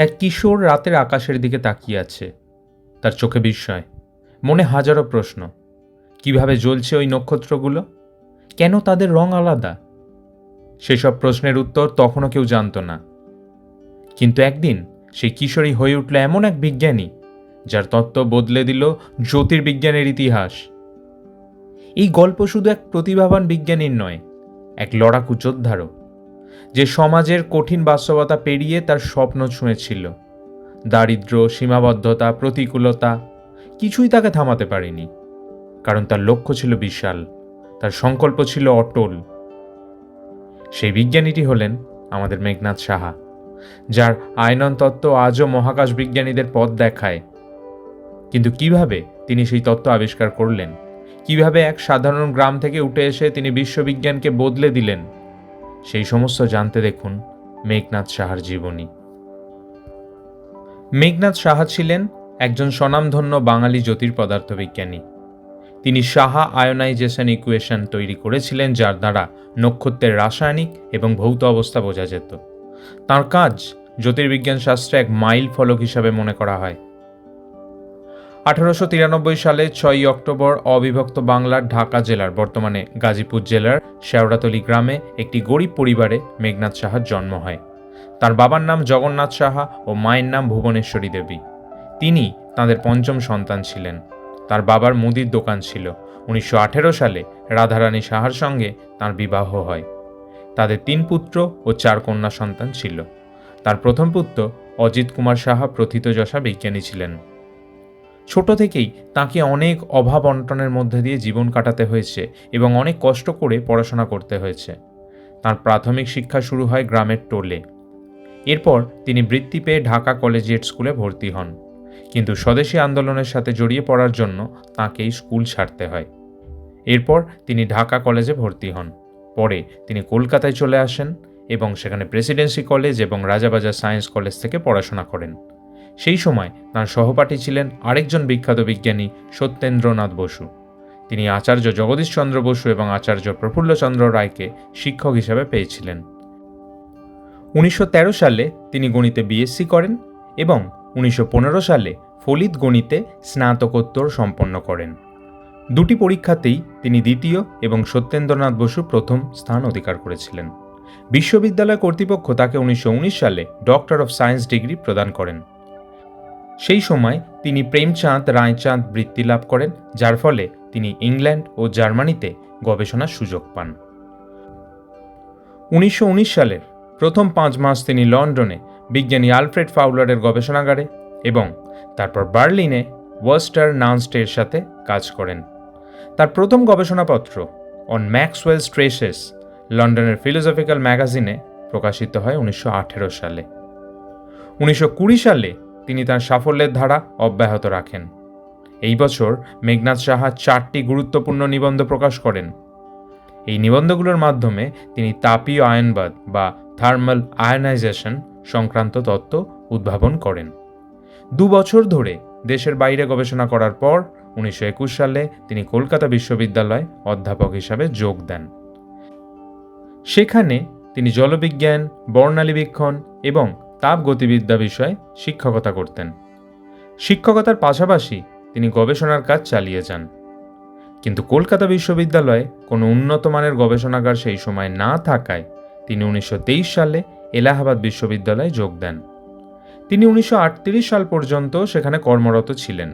এক কিশোর রাতের আকাশের দিকে তাকিয়ে আছে। তার চোখে বিস্ময়, মনে হাজারো প্রশ্ন। কীভাবে জ্বলছে ওই নক্ষত্রগুলো? কেন তাদের রং আলাদা? সেসব প্রশ্নের উত্তর তখনও কেউ জানতো না। কিন্তু একদিন সেই কিশোরী হয়ে উঠল এমন এক বিজ্ঞানী, যার তত্ত্ব বদলে দিল জ্যোতির্বিজ্ঞানের ইতিহাস। এই গল্প শুধু এক প্রতিভাবান বিজ্ঞানীর নয়, এক লড়াকু যোদ্ধারও। যে সমাজের কঠিন বাস্তবতা পেরিয়ে তার স্বপ্ন ছুঁয়েছিল। দারিদ্র, সীমাবদ্ধতা, প্রতিকূলতা কিছুই তাকে থামাতে পারেনি। কারণ তার লক্ষ্য ছিল বিশাল, তার সংকল্প ছিল অটল। সেই বিজ্ঞানীটি হলেন আমাদের মেঘনাথ সাহা, যার আয়নন তত্ত্ব আজও মহাকাশ বিজ্ঞানীদের পথ দেখায়। কিন্তু কীভাবে তিনি সেই তত্ত্ব আবিষ্কার করলেন? কীভাবে এক সাধারণ গ্রাম থেকে উঠে এসে তিনি বিশ্ববিজ্ঞানকে বদলে দিলেন? সেই সমস্ত জানতে দেখুন মেঘনাথ সাহার জীবনী। মেঘনাথ সাহা ছিলেন একজন স্বনামধন্য বাঙালি জ্যোতির্পদার্থবিজ্ঞানী তিনি সাহা আয়োনাইজেশন ইকুয়েশন তৈরি করেছিলেন যার দ্বারা নক্ষত্রের রাসায়নিক এবং ভৌত অবস্থা বোঝা যেত। তার কাজ জ্যোতির্বিজ্ঞান শাস্ত্রে এক মাইল ফলক হিসাবে মনে করা হয়। আঠারোশো তিরানব্বই সালে ছয়ই অক্টোবর অবিভক্ত বাংলার ঢাকা জেলার বর্তমানে গাজীপুর জেলার শেওড়াতলি গ্রামে একটি গরিব পরিবারে মেঘনাথ সাহার জন্ম হয়। তার বাবার নাম জগন্নাথ সাহা ও মায়ের নাম ভুবনেশ্বরী দেবী। তিনি তাদের পঞ্চম সন্তান ছিলেন। তার বাবার মুদির দোকান ছিল। উনিশশো আঠেরো সালে রাধারানী সাহার সঙ্গে তার বিবাহ হয়। তাদের তিন পুত্র ও চার কন্যা সন্তান ছিল। তার প্রথম পুত্র অজিত কুমার সাহা প্রথিতযশা বিজ্ঞানী ছিলেন। ছোট থেকেই তাকে অনেক অভাব অনটনের মধ্যে দিয়ে জীবন কাটাতে হয়েছে এবং অনেক কষ্ট করে পড়াশোনা করতে হয়েছে। তার প্রাথমিক শিক্ষা শুরু হয় গ্রামের টোলে। এরপর তিনি বৃত্তি পেয়ে ঢাকা কলেজিয়েট স্কুলে ভর্তি হন। কিন্তু স্বদেশী আন্দোলনের সাথে জড়িয়ে পড়ার জন্য তাকে এই স্কুল ছাড়তে হয়। এরপর তিনি ঢাকা কলেজে ভর্তি হন। পরে তিনি কলকাতায় চলে আসেন এবং সেখানে প্রেসিডেন্সি কলেজ এবং রাজাবাজার সায়েন্স কলেজ থেকে পড়াশোনা করেন। সেই সময় তাঁর সহপাঠী ছিলেন আরেকজন বিখ্যাত বিজ্ঞানী সত্যেন্দ্রনাথ বসু। তিনি আচার্য জগদীশচন্দ্র বসু এবং আচার্য প্রফুল্লচন্দ্র রায়কে শিক্ষক হিসেবে পেয়েছিলেন। উনিশশো তেরো সালে তিনি গণিতে বিএসসি করেন এবং উনিশশো পনেরো সালে ফলিত গণিতে স্নাতকোত্তর সম্পন্ন করেন। দুটি পরীক্ষাতেই তিনি দ্বিতীয় এবং সত্যেন্দ্রনাথ বসু প্রথম স্থান অধিকার করেছিলেন। বিশ্ববিদ্যালয় কর্তৃপক্ষ তাকে উনিশশো উনিশ সালে ডক্টর অফ সায়েন্স ডিগ্রি প্রদান করেন। সেই সময় তিনি প্রেমচাঁদ, রায়চাঁদ বৃত্তি লাভ করেন, যার ফলে তিনি ইংল্যান্ড ও জার্মানিতে গবেষণার সুযোগ পান। উনিশশো উনিশ সালের প্রথম পাঁচ মাস তিনি লন্ডনে বিজ্ঞানী আলফ্রেড ফাউলারের গবেষণাগারে এবং তারপর বার্লিনে ওয়াস্টার নানস্টের সাথে কাজ করেন। তার প্রথম গবেষণাপত্র অন ম্যাক্সওয়েল স্ট্রেসেস লন্ডনের ফিলোসফিক্যাল ম্যাগাজিনে প্রকাশিত হয় উনিশশো আঠেরো সালে। উনিশশো কুড়ি সালে তিনি তার সাফল্যের ধারা অব্যাহত রাখেন। এই বছর মেঘনাথ সাহা চারটি গুরুত্বপূর্ণ নিবন্ধ প্রকাশ করেন। এই নিবন্ধগুলোর মাধ্যমে তিনি তাপীয় আয়নবাদ বা থার্মাল আয়নাইজেশন সংক্রান্ত তত্ত্ব উদ্ভাবন করেন। দু বছর ধরে দেশের বাইরে গবেষণা করার পর উনিশশো একুশ সালে তিনি কলকাতা বিশ্ববিদ্যালয়ে অধ্যাপক হিসাবে যোগ দেন। সেখানে তিনি জলবিজ্ঞান বর্ণালীবীক্ষণ এবং তাপ গতিবিদ্যা বিষয়ে শিক্ষকতা করতেন। শিক্ষকতার পাশাপাশি তিনি গবেষণার কাজ চালিয়ে যান। কিন্তু কলকাতা বিশ্ববিদ্যালয়ে কোনো উন্নত মানের গবেষণাগার সেই সময় না থাকায় তিনি উনিশশো তেইশ সালে এলাহাবাদ বিশ্ববিদ্যালয়ে যোগ দেন। তিনি উনিশশো আটত্রিশ সাল পর্যন্ত সেখানে কর্মরত ছিলেন।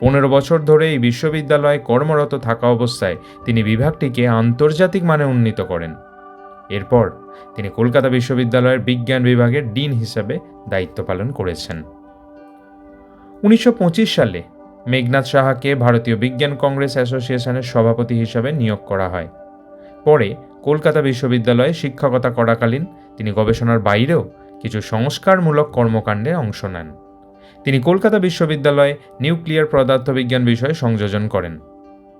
পনেরো বছর ধরে এই বিশ্ববিদ্যালয়ে কর্মরত থাকা অবস্থায় তিনি বিভাগটিকে আন্তর্জাতিক মানে উন্নীত করেন। এরপর তিনি কলকাতা বিশ্ববিদ্যালয়ের বিজ্ঞান বিভাগের ডিন হিসাবে দায়িত্ব পালন করেছেন। উনিশশো পঁচিশ সালে মেঘনাথ সাহাকে ভারতীয় বিজ্ঞান কংগ্রেস অ্যাসোসিয়েশনের সভাপতি হিসাবে নিয়োগ করা হয়। পরে কলকাতা বিশ্ববিদ্যালয়ে শিক্ষকতা করাকালীন তিনি গবেষণার বাইরেও কিছু সংস্কারমূলক কর্মকাণ্ডে অংশ নেন। তিনি কলকাতা বিশ্ববিদ্যালয়ে নিউক্লিয়ার পদার্থবিজ্ঞান বিষয়ে সংযোজন করেন।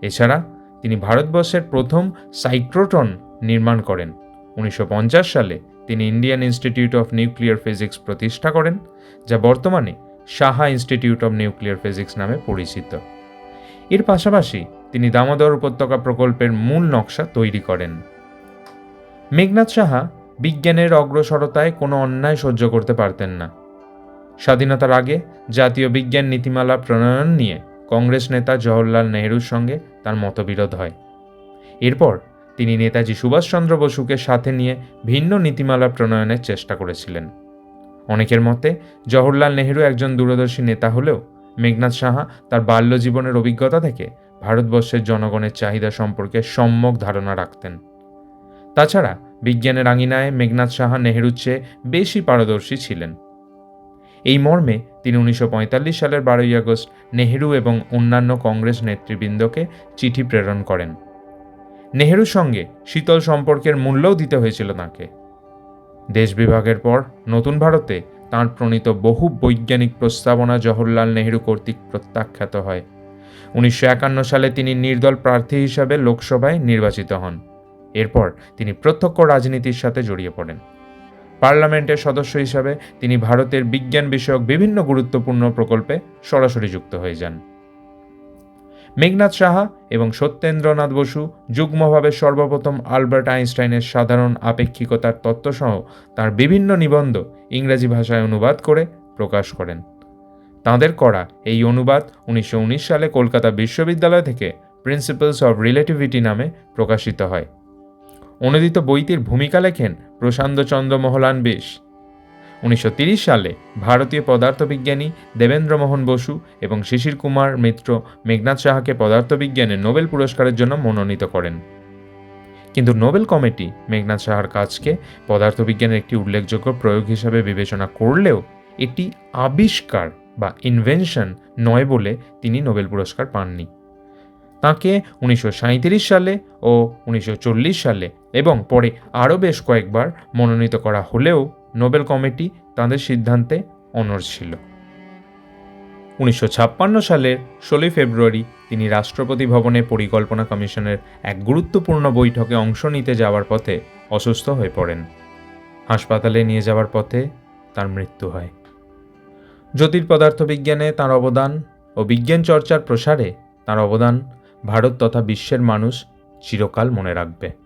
এছাড়া তিনি ভারতবর্ষের প্রথম সাইক্রোটন নির্মাণ করেন। উনিশশো পঞ্চাশ সালে তিনি Indian Institute of Nuclear Physics প্রতিষ্ঠা করেন, যা বর্তমানে Saha Institute of Nuclear Physics নামে পরিচিত। এর পাশাপাশি তিনি দামোদর উপত্যকা প্রকল্পের মূল নকশা তৈরি করেন। মেঘনাথ সাহা বিজ্ঞানের অগ্রসরতায় কোনো অন্যায় সহ্য করতে পারতেন না। স্বাধীনতার আগে জাতীয় বিজ্ঞান নীতিমালা প্রণয়ন নিয়ে কংগ্রেস নেতা জওহরলাল নেহরুর সঙ্গে তার মতবিরোধ হয়। এরপর তিনি নেতাজি সুভাষচন্দ্র বসুকে সাথে নিয়ে ভিন্ন নীতিমালা প্রণয়নের চেষ্টা করেছিলেন। অনেকের মতে, জওহরলাল নেহরু একজন দূরদর্শী নেতা হলেও মেঘনাথ সাহা তার বাল্য জীবনের অভিজ্ঞতা থেকে ভারতবর্ষের জনগণের চাহিদা সম্পর্কে সম্যক ধারণা রাখতেন। তাছাড়া বিজ্ঞানের আঙিনায় মেঘনাথ সাহা নেহরুর চেয়ে বেশি পারদর্শী ছিলেন। এই মর্মে তিনি উনিশশো পঁয়তাল্লিশ সালের বারোই আগস্ট নেহেরু এবং অন্যান্য কংগ্রেস নেতৃবৃন্দকে চিঠি প্রেরণ করেন। নেহেরুর সঙ্গে শীতল সম্পর্কের মূল্যও দিতে হয়েছিল তাঁকে। দেশ বিভাগের পর নতুন ভারতে তাঁর প্রণীত বহু বৈজ্ঞানিক প্রস্তাবনা জওহরলাল নেহেরু কর্তৃক প্রত্যাখ্যাত হয়। উনিশশো একান্ন সালে তিনি নির্দল প্রার্থী হিসাবে লোকসভায় নির্বাচিত হন। এরপর তিনি প্রত্যক্ষ রাজনীতির সাথে জড়িয়ে পড়েন। পার্লামেন্টের সদস্য হিসাবে তিনি ভারতের বিজ্ঞান বিষয়ক বিভিন্ন গুরুত্বপূর্ণ প্রকল্পে সরাসরি যুক্ত হয়ে যান। মেঘনাথ সাহা এবং সত্যেন্দ্রনাথ বসু যুগ্মভাবে সর্বপ্রথম আলবার্ট আইনস্টাইনের সাধারণ আপেক্ষিকতার তত্ত্বসহ তার বিভিন্ন নিবন্ধ ইংরেজি ভাষায় অনুবাদ করে প্রকাশ করেন। তাঁদের করা এই অনুবাদ উনিশশো উনিশ সালে কলকাতা বিশ্ববিদ্যালয় থেকে প্রিন্সিপালস অব রিলেটিভিটি নামে প্রকাশিত হয়। অনুদিত বইটির ভূমিকা লেখেন প্রশান্ত চন্দ্র মোহলান বেশ। উনিশশো সালে ভারতীয় পদার্থবিজ্ঞানী দেবেন্দ্রমোহন বসু এবং শিশির কুমার মিত্র মেঘনাথ সাহাকে পদার্থবিজ্ঞানে নোবেল পুরস্কারের জন্য মনোনীত করেন। কিন্তু নোবেল কমিটি মেঘনাথ সাহার কাজকে পদার্থবিজ্ঞানের একটি উল্লেখযোগ্য প্রয়োগ হিসাবে বিবেচনা করলেও এটি আবিষ্কার বা ইনভেনশন নয় বলে তিনি নোবেল পুরস্কার পাননি। তাঁকে উনিশশো সাঁইত্রিশ সালে ও উনিশশো চল্লিশ সালে এবং পরে আরও বেশ কয়েকবার মনোনীত করা হলেও নোবেল কমিটি তাঁদের সিদ্ধান্তে অনড় ছিল। উনিশশো ছাপ্পান্ন সালের ষোলোই ফেব্রুয়ারি তিনি রাষ্ট্রপতি ভবনে পরিকল্পনা কমিশনের এক গুরুত্বপূর্ণ বৈঠকে অংশ নিতে যাওয়ার পথে অসুস্থ হয়ে পড়েন। হাসপাতালে নিয়ে যাওয়ার পথে তার মৃত্যু হয়। জ্যোতির্পদার্থবিজ্ঞানে তার অবদান ও বিজ্ঞান চর্চার প্রসারে তার অবদান ভারত তথা বিশ্বের মানুষ চিরকাল মনে রাখবে।